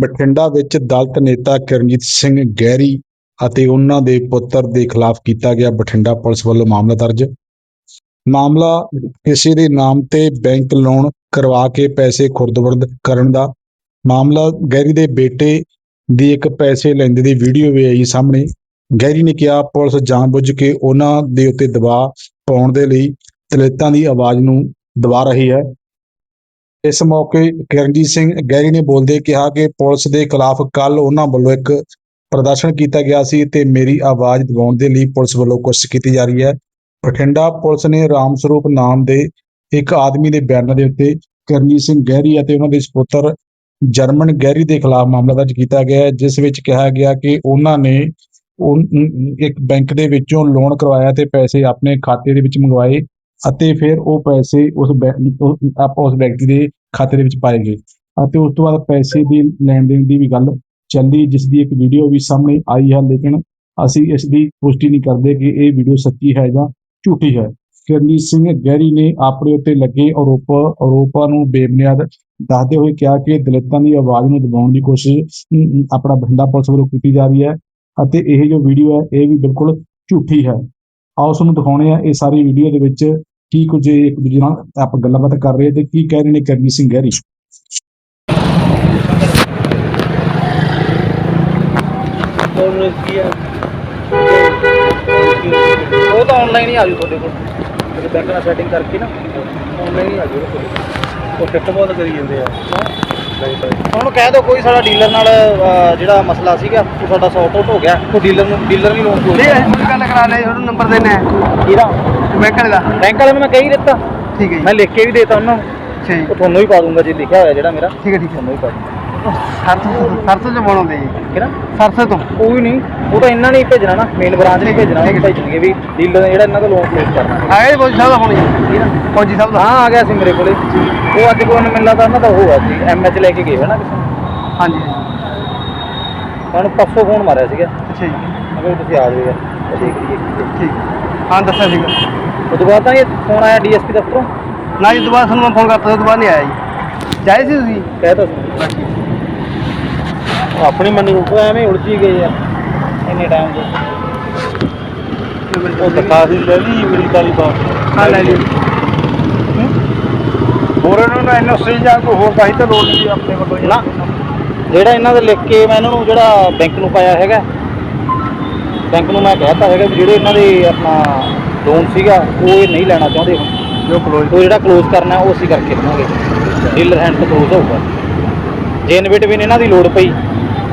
ਬਠਿੰਡਾ ਵਿੱਚ ਦਲਿਤ ਨੇਤਾ ਕਿਰਨਜੀਤ ਸਿੰਘ ਗਹਿਰੀ ਅਤੇ ਉਹਨਾਂ ਦੇ ਪੁੱਤਰ ਦੇ ਖਿਲਾਫ ਕੀਤਾ ਗਿਆ ਬਠਿੰਡਾ ਪੁਲਿਸ ਵੱਲੋਂ ਮਾਮਲਾ ਦਰਜ। ਮਾਮਲਾ ਕਿਸੇ ਦੇ ਨਾਮ ਤੇ ਬੈਂਕ ਲੋਨ ਕਰਵਾ ਕੇ ਪੈਸੇ ਖੁਰਦ-ਬੁਰਦ ਕਰਨ ਦਾ। ਮਾਮਲਾ ਗਹਿਰੀ ਦੇ ਬੇਟੇ ਦੀ ਇੱਕ ਪੈਸੇ ਲੈਂਦੇ ਦੀ ਵੀਡੀਓ ਵੀ ਆਈ ਸਾਹਮਣੇ। ਗਹਿਰੀ ਨੇ ਕਿਹਾ, ਪੁਲਿਸ ਜਾਣਬੁੱਝ ਕੇ ਉਹਨਾਂ ਦੇ ਉੱਤੇ ਦਬਾਅ ਪਾਉਣ ਦੇ ਲਈ ਦਲਿਤਾਂ ਦੀ ਆਵਾਜ਼ ਨੂੰ ਦਬਾ ਰਹੀ ਹੈ। ਇਸ ਮੌਕੇ ਕਿਰਨਜੀਤ ਸਿੰਘ ਗਹਿਰੀ ਨੇ ਬੋਲਦੇ ਕਿਹਾ ਕਿ ਪੁਲਿਸ ਦੇ ਖਿਲਾਫ ਕੱਲ ਉਹਨਾਂ ਵੱਲੋਂ ਇੱਕ ਪ੍ਰਦਰਸ਼ਨ ਕੀਤਾ ਗਿਆ ਸੀ ਤੇ ਮੇਰੀ ਆਵਾਜ਼ ਦਬਾਉਣ ਦੇ ਲਈ ਪੁਲਿਸ ਵੱਲੋਂ ਕੋਸ਼ਿਸ਼ ਕੀਤੀ ਜਾ ਰਹੀ ਹੈ। ਬਠਿੰਡਾ ਪੁਲਿਸ ਨੇ ਰਾਮ ਸਰੂਪ ਨਾਮ ਦੇ ਇੱਕ ਆਦਮੀ ਦੇ ਬਿਆਨਾਂ ਦੇ ਉੱਤੇ ਕਰਨਜੀਤ ਸਿੰਘ ਗਹਿਰੀ ਅਤੇ ਉਹਨਾਂ ਦੇ ਸੁਪੁੱਤਰ ਜਰਮਨ ਗਹਿਰੀ ਦੇ ਖਿਲਾਫ ਮਾਮਲਾ ਦਰਜ ਕੀਤਾ ਗਿਆ ਹੈ, ਜਿਸ ਵਿੱਚ ਕਿਹਾ ਗਿਆ ਕਿ ਉਹਨਾਂ ਨੇ ਇੱਕ ਬੈਂਕ ਦੇ ਵਿੱਚੋਂ ਲੋਨ ਕਰਵਾਇਆ ਤੇ ਪੈਸੇ ਆਪਣੇ ਖਾਤੇ ਦੇ ਵਿੱਚ ਮੰਗਵਾਏ। ਅਤੇ ਫਿਰ ਉਹ ਪੈਸੇ ਉਸ ਬੈ- ਆਪਾਂ ਉਸ ਵਿਅਕਤੀ ਦੇ ਖਾਤੇ ਦੇ ਵਿੱਚ ਪਾਏ ਗਏ। ਅਤੇ ਉਸ ਤੋਂ ਬਾਅਦ ਪੈਸੇ ਦੀ ਲੈਣ ਦੇਣ ਦੀ ਵੀ ਗੱਲ ਚੱਲੀ ਜਿਸ ਦੀ ਇੱਕ ਵੀਡੀਓ ਵੀ ਸਾਹਮਣੇ ਆਈ ਹੈ, ਲੇਕਿਨ ਅਸੀਂ ਇਸ ਦੀ ਪੁਸ਼ਟੀ ਨਹੀਂ ਕਰਦੇ ਕਿ ਇਹ ਵੀਡੀਓ ਸੱਚੀ ਹੈ ਜਾਂ ਝੂਠੀ ਹੈ। ਕਰਨਜੀਤ ਸਿੰਘ ਗਹਿਰੀ ਨੇ ਆਪਣੇ ਉੱਤੇ ਲੱਗੇ ਆਰੋਪ, ਆਰੋਪਾਂ ਨੂੰ ਬੇਬੁਨਿਆਦ ਦੱਸਦੇ ਹੋਏ ਕਿਹਾ ਕਿ ਦਲਿਤਾਂ ਦੀ ਆਵਾਜ਼ ਨੂੰ ਦਬਾਉਣ ਦੀ ਕੋਸ਼ਿਸ਼ ਆਪਣਾ ਬਠਿੰਡਾ ਪੁਲਿਸ ਵੱਲੋਂ ਕੀਤੀ ਜਾ ਰਹੀ ਹੈ ਅਤੇ ਇਹ ਜੋ ਵੀਡੀਓ ਹੈ, ਇਹ ਵੀ ਬਿਲਕੁਲ ਝੂਠੀ ਹੈ। ਆਓ ਤੁਹਾਨੂੰ ਦਿਖਾਉਣੇ ਆ ਇਹ ਸਾਰੀ ਵੀਡੀਓ ਦੇ ਵਿੱਚ ਕੀ ਕੁਝ ਇਹ ਇੱਕ ਦੂਜੇ ਨਾਲ ਆਪਾਂ ਗੱਲਬਾਤ ਕਰ ਰਹੇ ਤੇ ਕੀ ਕਹਿ ਰਹੇ ਨੇ ਕਰਨਜੀਤ ਸਿੰਘ ਗਹਿਰੀ? ਹੁਣ ਕੀ ਆ? ਉਹ ਤਾਂ ਆਨਲਾਈਨ ਹੀ ਆ ਜੂ ਤੁਹਾਡੇ ਕੋਲ। ਜਿਹੜੇ ਬੈਂਕ ਨਾਲ ਸੈਟਿੰਗ ਕਰਕੇ ਨਾ ਆਨਲਾਈਨ ਹੀ ਆ ਜੂ ਤੁਹਾਡੇ ਕੋਲ। ਉਹ ਫਿੱਟ ਬਹੁਤ ਕਰੀ ਜਾਂਦੇ ਆ। ਉਹਨੂੰ ਕਹਿ ਦਿਓ ਕੋਈ ਸਾਡਾ ਡੀਲਰ ਨਾਲ ਅਹ, ਜਿਹੜਾ ਮਸਲਾ ਸੀਗਾ ਉਹ ਸਾਡਾ ਸੌਟ ਆਊਟ ਹੋ ਗਿਆ। ਉਹ ਡੀਲਰ ਨੂੰ ਡੀਲਰ ਨਹੀਂ ਲੋਨ ਠੀਕ ਹੈ ਹੁਣ ਗੱਲ ਕਰਾ ਲੈ ਤੁਹਾਨੂੰ ਨੰਬਰ ਦੇਣਾ ਹੈ। ਕਿਹਦਾ? ਬੈਂਕ ਵਾਲੇ ਦਾ। ਬੈਂਕ ਵਾਲੇ ਨੂੰ ਮੈਂ ਕਹੀ ਦਿੱਤਾ। ਠੀਕ ਹੈ ਜੀ। ਮੈਂ ਲਿਖ ਕੇ ਵੀ ਦੇਤਾ ਉਹਨਾਂ। ਨੂੰ ਜੀ। ਉਹ ਤੁਹਾਨੂੰ ਵੀ ਪਾ ਦੂੰਗਾ ਜੇ ਲਿਖਿਆ ਹੋਇਆ ਜਿਹੜਾ ਮੇਰਾ। ਠੀਕ ਹੈ ਠੀਕ ਹੈ। ਤੁਹਾਨੂੰ ਵੀ ਪਾ ਦੂੰਗਾ। ਸਰਸੋਂ ਸਰਸੋਂ ਚ ਬਣਾਉਂਦੇ ਜੀ ਕਿਹੜਾ? ਸਰਸੋਂ ਤੋਂ। ਕੋਈ ਨਹੀਂ ਉਹ ਤਾਂ ਇਹਨਾਂ ਨੇ ਹੀ ਭੇਜਣਾ ਨਾ ਮੇਨ ਬ੍ਰਾਂਚ ਨੇ ਭੇਜਣਾ ਉਹ ਭੇਜਣਗੇ ਵੀ ਡੀਲਰ ਜਿਹੜਾ ਇਹਨਾਂ ਦਾ ਲੋਨ ਕਲੋਜ਼ ਕਰਨਾ। ਆਇਆ ਜੀ ਫੌਜੀ ਸਾਹਿਬ ਦਾ ਹੁਣ ਜੀ। ਠੀਕ ਹੈ ਨਾ ਫੌਜੀ ਸਾਹਿਬ ਦਾ। ਹਾਂ ਆ ਗਿਆ ਸੀ ਮੇਰੇ ਕੋਲੇ। ਉਹ ਅੱਜ ਕੋਲ ਮਿਲਣਾ ਤਾਂ ਉਹਨਾਂ ਦਾ ਉਹ ਆ ਜੀ ਐਮਐਚ ਲੈ ਕੇ ਗਏ ਹੋਏ ਨਾ ਕਿਸੇ ਨੂੰ। ਹਾਂਜੀ। ਉਹਨੂੰ ਪਰਸੋਂ ਫੋਨ ਮਾਰਿਆ ਸੀਗਾ। ਅੱਛਾ ਜੀ। ਕਿਹਾ ਤੁਸੀਂ ਆ ਤਾਂ। ਠੀਕ। ਹਾਂ ਦੱਸਿਆ ਸੀਗਾ। ਤੋਂ ਬਾਅਦ ਤਾਂ ਇਹ ਫੋਨ ਆਇਆ ਡੀਐਸਪੀ ਦਫ਼ਤਰੋਂ। ਨਾ ਜੀ ਦੁਬਾਰਾ ਤੁਹਾਨੂੰ ਮੈਂ ਫੋਨ ਕਰਤਾ ਤੋਂ ਬਾਅਦ ਨਹੀਂ ਆਇਆ ਜੀ। ਜਾਏ ਸੀ ਤੁਸੀਂ? ਕਹਿਤਾ ਸੀ ਉਹ ਆਪਣੀ ਮੰਨੀ ਉਹ ਐਵੇਂ ਉਲਝੀ ਗਏ ਆ। ਇੰਨੇ ਟਾਈਮ ਦੇ। ਉਹ ਦਿਖਾ ਸੀ ਲੈ ਲਈ ਮੇਰੀ ਕਾਲੀ ਬਾਤ ਹਾਂ ਲੈ ਲਈ। ਹੋਰ ਇਹਨਾਂ ਨੂੰ ਐਨਓਸੀ ਜਾਂ ਕੋਈ ਹੋਰ ਕਾਹੀ ਤਾਂ ਲੋੜ ਨਹੀਂ ਆਪਣੇ ਵੱਲੋਂ ਨਾ। ਜਿਹੜਾ ਇਹਨਾਂ ਦੇ ਲਿਖ ਕੇ ਮੈਂ ਇਹਨਾਂ ਨੂੰ ਜਿਹੜਾ ਬੈਂਕ ਨੂੰ ਪਾਇਆ ਹੈਗਾ। ਬੈਂਕ ਨੂੰ ਮੈਂ ਕਹਿਤਾ ਹੈਗਾ ਵੀ ਜਿਹੜੇ ਇਹਨਾਂ ਦੇ ਆਪਣਾ ਲੋਨ ਸੀਗਾ ਉਹ ਇਹ ਨਹੀਂ ਲੈਣਾ ਚਾਹੁੰਦੇ ਹੁਣ। ਜੋ ਕਲੋਜ਼ ਉਹ ਜਿਹੜਾ ਕਲੋਜ਼ ਕਰਨਾ ਉਹ ਅਸੀਂ ਕਰਕੇ ਦੇਵਾਂਗੇ। ਡੀਲਰ ਹੈਂਡ ਤੋਂ ਕਲੋਜ਼ ਹੋਊਗਾ। ਜੇ ਇਨਵਿਟ ਵੀ ਇਹਨਾਂ ਦੀ ਲੋੜ ਪਈ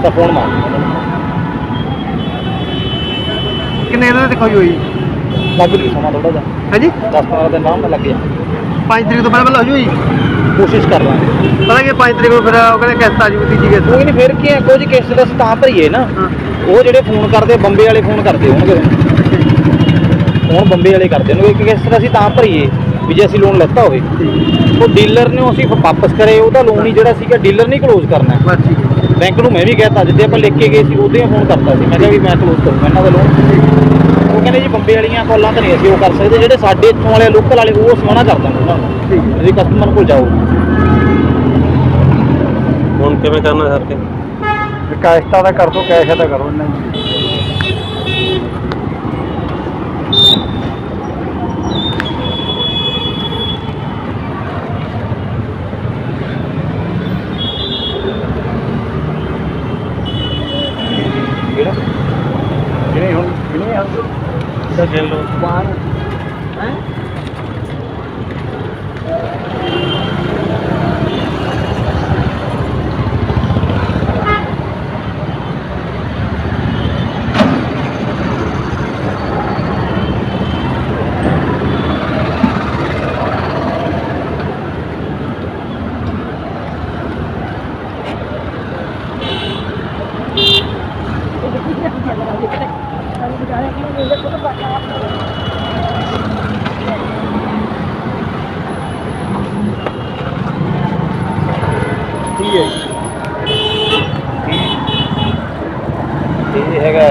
ਤਾਂ ਫੋਨ ਮਾਰ। ਨੂੰ। ਕਿੰਨੇ ਇਹਨਾਂ ਦੇ ਦਿਖਾਈ ਹੋਈ? ਲੱਗ ਜੂ ਸਮਾਂ ਥੋੜਾ ਜਿਹਾ। ਹੈ ਜੀ 10 15 ਦਿਨ ਨਾਲ ਲੱਗ ਜਾ 5 ਤਰੀਕ ਤੋਂ ਪਹਿਲਾਂ ਪਹਿਲਾਂ ਹੋ ਜੂ? ਜੀ ਕੋਸ਼ਿਸ਼ ਕਰ ਲਾਂਗੇ। ਪਤਾ ਕਿ 5 ਤਰੀਕ ਨੂੰ ਫਿਰ ਉਹ ਕਹਿੰਦੇ ਕਿਸ਼ਤ ਆ ਜੂ ਤੀਜੀ ਕਿਸ਼ਤ। ਕੋਈ ਨਹੀਂ ਫਿਰ ਕੀ ਹੈ ਕੁਝ ਕਿਸ਼ਤ ਦਾ ਤਾਂ ਭਰੀਏ ਨਾ। ਹਾਂ। ਉਹ ਜਿਹੜੇ ਫੋਨ ਕਰਦੇ ਬੰਬੇ ਵਾਲੇ ਫੋਨ ਕਰਦੇ ਹੋਣਗੇ। ਫੋਨ ਬੰਬੇ ਵਾਲੇ ਕਰਦੇ ਨੇ ਕਿ ਕਿਸ ਤਰ੍ਹਾਂ ਅਸੀਂ ਤਾਂ ਭਰੀਏ ਵੀ ਜੇ ਅਸੀਂ ਲੋਨ ਲੈਤਾ ਹੋਵੇ। ਉਹ ਡੀਲਰ ਨੇ ਅਸੀਂ ਵਾਪਸ ਕਰੇ ਉਹਦਾ ਲੋਨ ਹੀ ਜਿਹੜਾ ਸੀਗਾ ਡੀਲਰ ਨਹੀਂ ਕਲੋਜ਼ ਕਰਨਾ। ਬਸ ਠੀਕ ਹੈ। ਬੈਂਕ ਨੂੰ ਮੈਂ ਵੀ ਕਹਿਤਾ ਜਿੱਦੇ ਆਪਾਂ ਲਿਖ ਕੇ ਗਏ ਸੀ ਉਹਦੇ ਫੋਨ ਕਰਤਾ ਸੀ। ਮੈਂ ਕਿਹਾ ਵੀ ਮੈਂ ਕਲੋਜ਼ ਕਰੂੰਗਾ ਇਹਨਾਂ ਦਾ ਲੋਨ ਉਹ ਕਹਿੰਦੇ ਜੀ ਬੰਬੇ ਵਾਲੀਆਂ ਕਾਲਾਂ ਤਾਂ ਨਹੀਂ ਅਸੀਂ ਉਹ ਕਰ ਸਕਦੇ। ਜਿਹੜੇ ਸਾਡੇ ਇੱਥੋਂ ਵਾਲੇ ਲੋਕਲ ਵਾਲੇ ਉਹ ਮਨਾ ਕਰ ਦਾਂਗੇ ਉਹਨਾਂ ਨੂੰ। ਠੀਕ ਹੈ। ਤੁਸੀਂ ਕਸਟਮਰ ਕੋਲ ਜਾਓ ਹੁਣ ਕਿਵੇਂ ਕਰਨਾ ਸਰ ਕੇ? ਕਾਇਸਤਾ ਦਾ ਕਰ ਦੋ ਕੈਸ਼ ਦਾ ਕਰੋ ਇਹਨਾਂ ਨੂੰ ਕਿਹੜਾ ਜਿਹੜੇ ਗਿਣ ਲਓ ਠੀਕ ਹੈ ਜੀ ਇਹ ਹੈਗਾ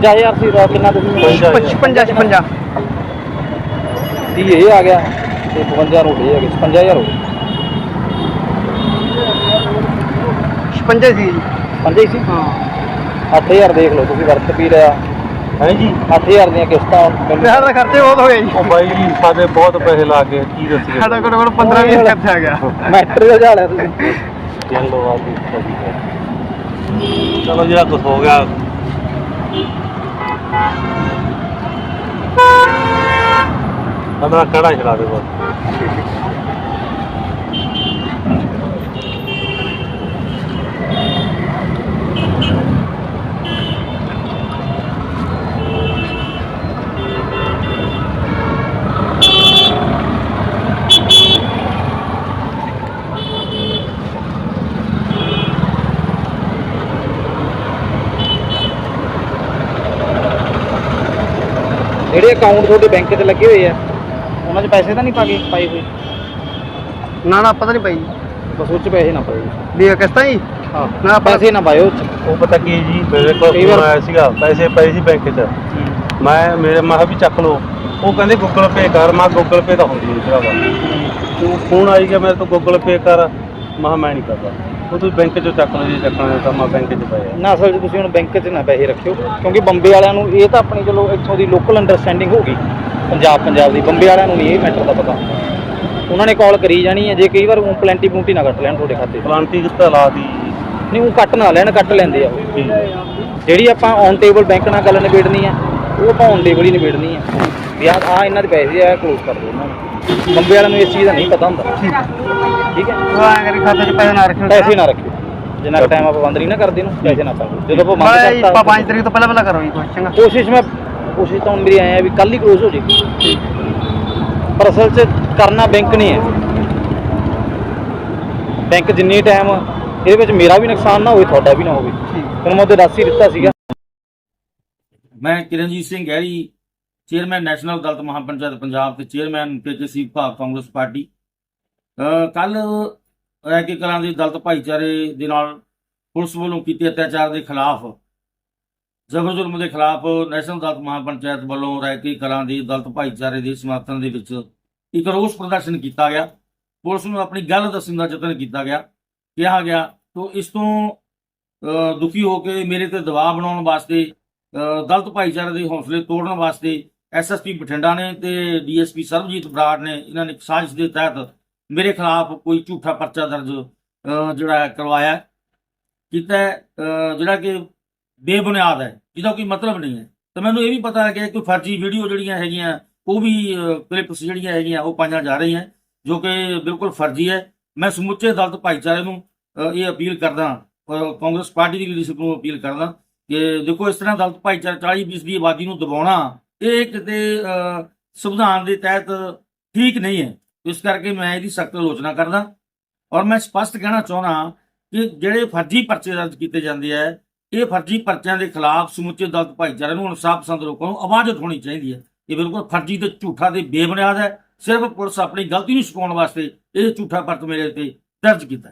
51000 ਸੀ ਦਾ ਕਿੰਨਾ ਤੁਸੀਂ 55 56 ਦੀ ਇਹ ਆ ਗਿਆ। ਤੇ 52 ਰੋਟੀ ਹੈਗੇ 55000 ਹੋ ਗਏ। 56 ਸੀ ਜੀ। ਪੰਜੇ ਸੀ? ਹਾਂ। 8000 ਦੇਖ ਲਓ ਤੁਸੀਂ ਵਰਤ ਵੀ ਰਿਹਾ ਹੈ ਜੀ? 8000 ਦੀਆਂ ਕਿਸ਼ਤਾਂ ਮੈਨੂੰ ਤੇ ਸਾਡਾ ਖਰਚੇ ਬਹੁਤ ਹੋਏ ਜੀ। ਉਹ ਬਾਈ ਜੀ ਸਾਡੇ ਬਹੁਤ ਪੈਸੇ ਲਾ ਕੇ ਕੀ ਦੱਸੀਏ? ਸਾਡਾ ਘੱਟੋ ਘੱਟ 15 20 ਖਰਚਾ ਆ ਗਿਆ। ਮੈਟਰ ਦਾ ਝਾੜਿਆ ਤੁਸੀਂ। ਚਲੋ ਆ ਜੀ ਚਲੋ ਜਿਹੜਾ ਕੁਝ ਹੋ ਗਿਆ ਸਾਡਾ ਕਿਹੜਾ ਚਲਾ ਦੇ ਬਸ ਜਿਹੜੇ ਅਕਾਊਂਟ ਤੁਹਾਡੇ ਬੈਂਕ 'ਚ ਲੱਗੇ ਹੋਏ ਆ ਉਹਨਾਂ 'ਚ ਪੈਸੇ ਤਾਂ ਨਹੀਂ ਪਾ ਕੇ ਪਾਏ ਹੋਏ? ਨਾ ਨਾ ਪਤਾ ਨਹੀਂ ਪਈ ਬਸ ਉਹ 'ਚ ਪੈਸੇ ਨਾ ਪਾਇਓ। ਵੀ ਇਹ ਕਿਸ਼ਤਾਂ ਜੀ? ਹਾਂ ਨਾ ਪੈਸੇ ਨਾ ਪਾਇਓ ਉਹ ਪਤਾ ਕੀ ਜੀ ਮੇਰੇ ਕੋਲ ਕਈ ਫੋਨ ਵਾਰ- ਆਇਆ ਸੀਗਾ ਪੈਸੇ ਪਏ ਸੀ ਬੈਂਕ 'ਚ। ਮੈਂ ਮੇਰੇ ਮੈਂ ਕਿਹਾ ਵੀ ਚੱਕ ਲਓ। ਉਹ ਕਹਿੰਦੇ ਗੂਗਲ ਪੇ ਕਰ ਮੈਂ ਗੂਗਲ ਪੇ ਤਾਂ ਹੁੰਦੀ ਨਹੀਂ ਭਰਾਵਾ। ਤੂੰ ਫੋਨ ਆਈ ਗਿਆ ਮੇਰੇ ਤੋਂ ਗੂਗਲ ਪੇ ਕਰ। ਮੈਂ ਕਿਹਾ ਮੈਂ ਨਹੀਂ ਕਰਦਾ। ਉਹ ਤੂੰ ਬੈਂਕ 'ਚੋਂ ਚੱਕ ਲਓ ਜੇ ਚੱਕਣਾ ਹੈ ਤਾਂ ਮੈਂ ਬੈਂਕ 'ਚ ਪਾਇਆ ਨਾ ਅਸਲ 'ਚ ਤੁਸੀਂ ਹੁਣ ਬੈਂਕ 'ਚ ਨਾ ਪੈਸੇ ਰੱਖਿਓ ਕਿਉਂਕਿ ਬੰਬੇ ਵਾਲਿਆਂ ਨੂੰ ਇਹ ਤਾਂ ਆਪਣੀ ਚਲੋ ਇੱਥੋਂ ਦੀ ਲੋਕਲ ਅੰਡਰਸਟੈਂਡਿੰਗ ਹੋ ਗਈ। ਪੰਜਾਬ ਪੰਜਾਬ ਦੀ ਬੰਬੇ ਵਾਲਿਆਂ ਨੂੰ ਨਹੀਂ ਇਹ ਮੈਟਰ ਦਾ ਪਤਾ। ਉਹਨਾਂ ਨੇ ਕਾਲ ਕਰੀ ਜਾਣੀ ਹੈ ਜੇ ਕਈ ਵਾਰ ਉਹ ਪਲੈਂਟੀ ਪੂੰਟੀ ਨਾ ਕੱਟ ਲੈਣ ਤੁਹਾਡੇ ਖਾਤੇ ਪਲਾਂਟੀ ਕਿੱਤਾ ਲਾ ਦੀ ਨਹੀਂ ਉਹ ਕੱਟ ਨਾ ਲੈਣ ਕੱਟ ਲੈਂਦੇ ਆ ਉਹ। ਜਿਹੜੀ ਆਪਾਂ ਔਨ ਟੇਬਲ ਬੈਂਕ ਨਾਲ ਗੱਲ ਨਿਬੇੜਨੀ ਆ ਉਹ ਆਪਾਂ ਔਨ ਟੇਬਲ ਹੀ ਨਿਬੇੜਨੀ ਆ ਵੀ ਆ ਆ ਇਹਨਾਂ ਦੇ ਪੈਸੇ ਆ ਕਲੋਜ਼ ਕਰ ਦਿਓ ਉਹਨਾਂ ਨੂੰ। ਬੰਬੇ ਵਾਲਿਆਂ ਨੂੰ ਇਸ ਚੀਜ਼ ਦਾ ਨਹੀਂ ਪਤਾ ਹੁੰਦਾ। ਠੀਕ ਹੈ? ਉਹ ਐਂ ਕਰੀ ਖਾਤੇ 'ਚ ਪੈਸੇ ਨਾ ਰੱਖਿਓ ਪੈਸੇ ਨਾ ਰੱਖਿਓ। ਜਿੰਨਾ ਟਾਈਮ ਆਪਾਂ ਬੰਦ ਨਹੀਂ ਨਾ ਕਰਦੇ ਨੂੰ ਪੈਸੇ ਨਾ ਪਾਓ। ਜਦੋਂ ਆਪਾਂ ਮੈਂ ਬੰਦ ਜੀ ਕਰਤਾ 5 ਤਰੀਕ ਤੋਂ ਪਹਿਲਾਂ ਪਹਿਲਾਂ ਕਰੋ ਜੀ ਕੁਛ ਚੰਗਾ। ਕੋਸ਼ਿਸ਼ ਮੈਂ ਕੋਸ਼ਿਸ਼ ਤਾਂ ਹੁਣ ਮੇਰੀ ਵੀ ਕੱਲ ਹੀ ਕਲੋਜ਼ ਹੋ ਜੇ ਪਰ ਅਸਲ 'ਚ ਕਰਨਾ ਬੈਂਕ ਨਹੀਂ ਹੈ ਬੈਂਕ ਜਿੰਨੀ ਟਾਈਮ ਇਹਦੇ ਵਿੱਚ ਮੇਰਾ ਵੀ ਨੁਕਸਾਨ ਨਾ ਹੋਵੇ ਤੁਹਾਡਾ ਵੀ ਨਾ ਹੋਵੇ। ਤੁਹਾਨੂੰ ਮੈਂ ਉਹਦੇ ਦੱਸ ਹੀ ਦਿੱਤਾ ਸੀਗਾ। ਮੈਂ ਕਿਰਨਜੀਤ ਸਿੰਘ ਗਹਿਰੀ ਚੇਅਰਮੈਨ ਨੈਸ਼ਨਲ ਦਲਿਤ ਮਹਾਪੰਚਾਇਤ ਪੰਜਾਬ ਤੇ ਚੇਅਰਮੈਨ ਪੀਕੇਸੀ ਵਿਭਾਗ ਕਾਂਗਰਸ ਪਾਰਟੀ। ਕੱਲ ਰੈਕੇ ਕਲਾਂ ਦੇ ਦਲਤ ਭਾਈਚਾਰੇ ਦੇ ਨਾਲ ਪੁਲਿਸ ਵੱਲੋਂ ਕੀਤੇ ਅਤਿਆਚਾਰ ਦੇ ਖਿਲਾਫ, ਜ਼ਬਰ ਜ਼ੁਲਮ ਦੇ ਖਿਲਾਫ ਨੈਸ਼ਨਲ ਦਲਿਤ ਮਹਾਪੰਚਾਇਤ ਵੱਲੋਂ ਰੈਕੇ ਕਲਾਂ ਦੇ ਦਲਤ ਭਾਈਚਾਰੇ ਦੇ ਸਮਰਥਨ ਦੇ ਵਿੱਚ ਇੱਕ ਰੋਸ ਪ੍ਰਦਰਸ਼ਨ ਕੀਤਾ ਗਿਆ। ਪੁਲਿਸ ਨੂੰ ਆਪਣੀ ਗੱਲ ਦੱਸਣ ਦਾ ਯਤਨ ਕੀਤਾ ਗਿਆ। ਕਿਹਾ ਗਿਆ, ਤੋਂ ਇਸ ਤੋਂ ਦੁਖੀ ਹੋ ਕੇ ਮੇਰੇ ਤੇ ਦਬਾਅ ਬਣਾਉਣ ਵਾਸਤੇ ਦਲਤ ਭਾਈਚਾਰੇ ਦੇ ਹੌਸਲੇ ਤੋੜਨ ਵਾਸਤੇ ਐਸਐਸਪੀ ਬਠਿੰਡਾ ਨੇ ਤੇ ਡੀਐਸਪੀ ਸਰਬਜੀਤ ਬਰਾੜ ਨੇ ਇਹਨਾਂ ਨੇ ਇੱਕ ਸਾਜ਼ਿਸ਼ ਦੇ ਤਹਿਤ ਮੇਰੇ ਖਿਲਾਫ ਕੋਈ ਝੂਠਾ ਪਰਚਾ ਦਰਜ ਜਿਹੜਾ ਕਰਵਾਇਆ ਕੀਤਾ ਜਿਹੜਾ ਕਿ ਬੇਬੁਨਿਆਦ ਹੈ, ਜਿਹਦਾ ਕੋਈ ਮਤਲਬ ਨਹੀਂ ਹੈ। ਤਾਂ ਮੈਨੂੰ ਇਹ ਵੀ ਪਤਾ ਲੱਗਿਆ ਕਿ ਫਰਜ਼ੀ ਵੀਡੀਓ ਜਿਹੜੀਆਂ ਹੈਗੀਆਂ, ਉਹ ਵੀ ਕਲਿੱਪਸ ਜਿਹੜੀਆਂ ਹੈਗੀਆਂ, ਉਹ ਪਾਈਆਂ ਜਾ ਰਹੀਆਂ, ਜੋ ਕਿ ਬਿਲਕੁਲ ਫਰਜ਼ੀ ਹੈ। ਮੈਂ ਸਮੁੱਚੇ ਦਲਤ ਭਾਈਚਾਰੇ ਨੂੰ ਇਹ ਅਪੀਲ ਕਰਦਾ ਕਾਂਗਰਸ ਪਾਰਟੀ ਦੀ ਲੀਡਰਸ਼ਿਪ ਨੂੰ ਅਪੀਲ ਕਰਦਾ ਕਿ ਦੇਖੋ, ਇਸ ਤਰ੍ਹਾਂ ਦਲਤ ਭਾਈਚਾਰਾ 40 ਫੀਸਦੀ ਦੀ ਆਬਾਦੀ ਨੂੰ ਦਬਾਉਣਾ, ਇਹ ਕਿਤੇ ਸੰਵਿਧਾਨ ਦੇ ਤਹਿਤ ਠੀਕ ਨਹੀਂ ਹੈ। ਇਸ ਕਰਕੇ ਮੈਂ ਇਹਦੀ ਸਖਤ ਆਲੋਚਨਾ ਕਰਦਾ ਔਰ ਮੈਂ ਸਪਸ਼ਟ ਕਹਿਣਾ ਚਾਹੁੰਦਾ ਕਿ ਜਿਹੜੇ ਫਰਜ਼ੀ ਪਰਚੇ ਦਰਜ ਕੀਤੇ ਜਾਂਦੇ ਆ, ਇਹ ਫਰਜ਼ੀ ਪਰਚਿਆਂ ਦੇ ਖਿਲਾਫ ਸਮੁੱਚੇ ਦਲਿਤ ਭਾਈਚਾਰੇ ਨੂੰ ਇਨਸਾਫ ਪਸੰਦ ਲੋਕਾਂ ਨੂੰ ਆਵਾਜ਼ ਉਠਾਉਣੀ ਚਾਹੀਦੀ ਹੈ। ਇਹ ਬਿਲਕੁਲ ਫਰਜ਼ੀ ਤੇ ਝੂਠਾ ਤੇ ਬੇਬੁਨਿਆਦ ਹੈ। ਸਿਰਫ ਪੁਲਿਸ ਆਪਣੀ ਗਲਤੀ ਨੂੰ ਛੁਪਾਉਣ ਵਾਸਤੇ ਇਹ ਝੂਠਾ ਪਰਚ ਮੇਰੇ ਤੇ ਦਰਜ ਕੀਤਾ